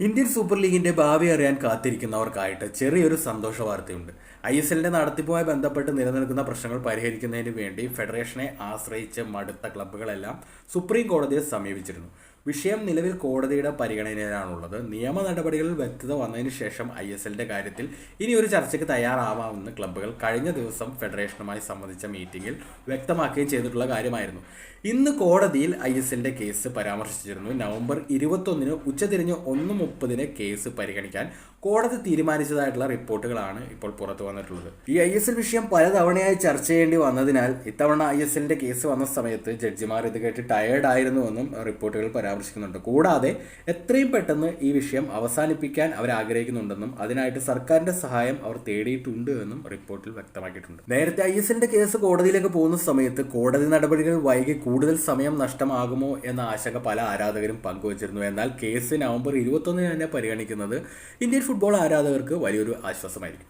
Indian super ലീഗിന്റെ ഭാവി അറിയാൻ കാത്തിരിക്കുന്നവർക്കായിട്ട് ചെറിയൊരു സന്തോഷ വാർത്തയുണ്ട്. ഐ എസ് എല്ലിന്റെ നടത്തിപ്പുമായി ബന്ധപ്പെട്ട് നിലനിൽക്കുന്ന പ്രശ്നങ്ങൾ പരിഹരിക്കുന്നതിന് വേണ്ടി ഫെഡറേഷനെ ആശ്രയിച്ച് മടുത്ത ക്ലബ്ബുകളെല്ലാം സുപ്രീം കോടതിയെ സമീപിച്ചിരുന്നു. വിഷയം നിലവിൽ കോടതിയുടെ പരിഗണനയിലാണുള്ളത്. നിയമ നടപടികളിൽ വ്യക്തത വന്നതിന് ശേഷം ഐ എസ് എല്ലിന്റെ കാര്യത്തിൽ ഇനി ഒരു ചർച്ചയ്ക്ക് തയ്യാറാവാമെന്ന് ക്ലബ്ബുകൾ കഴിഞ്ഞ ദിവസം ഫെഡറേഷനുമായി സംബന്ധിച്ച മീറ്റിംഗിൽ വ്യക്തമാക്കുകയും ചെയ്തിട്ടുള്ള കാര്യമായിരുന്നു. ഇന്ന് കോടതിയിൽ ഐ എസ് എല്ലിന്റെ കേസ് പരാമർശിച്ചിരുന്നു. നവംബർ ഇരുപത്തൊന്നിന് ഉച്ചതിരിഞ്ഞ് ഒന്ന് മുപ്പതിന് കേസ് പരിഗണിക്കാൻ കോടതി തീരുമാനിച്ചതായിട്ടുള്ള റിപ്പോർട്ടുകളാണ് ഇപ്പോൾ പുറത്തു വന്നിട്ടുള്ളത്. ഈ ഐ എസ് എൽ വിഷയം പലതവണയായി ചർച്ച ചെയ്യേണ്ടി വന്നതിനാൽ ഇത്തവണ ഐ എസ് എല്ലിന്റെ കേസ് വന്ന സമയത്ത് ജഡ്ജിമാർ ഇത് കേട്ട് ടയേർഡ് ആയിരുന്നുവെന്നും റിപ്പോർട്ടുകൾ പരാമർശിക്കുന്നുണ്ട്. കൂടാതെ എത്രയും പെട്ടെന്ന് ഈ വിഷയം അവസാനിപ്പിക്കാൻ അവർ ആഗ്രഹിക്കുന്നുണ്ടെന്നും അതിനായിട്ട് സർക്കാരിന്റെ സഹായം അവർ തേടിയിട്ടുണ്ട് എന്നും റിപ്പോർട്ടിൽ വ്യക്തമാക്കിയിട്ടുണ്ട്. നേരത്തെ ഐ എസ് എല്ലിന്റെ കേസ് കോടതിയിലേക്ക് പോകുന്ന സമയത്ത് കോടതി നടപടികൾ വൈകി കൂടുതൽ സമയം നഷ്ടമാകുമോ എന്ന ആശങ്ക പല ആരാധകരും പങ്കുവച്ചിരുന്നു. എന്നാൽ കേസ് നവംബർ ഇരുപത്തൊന്നിന് തന്നെ പരിഗണിക്കുന്നത് ഇന്ത്യൻ ഫുട്ബോൾ ആരാധകർക്ക് വലിയൊരു ആശ്വാസമായിരിക്കും.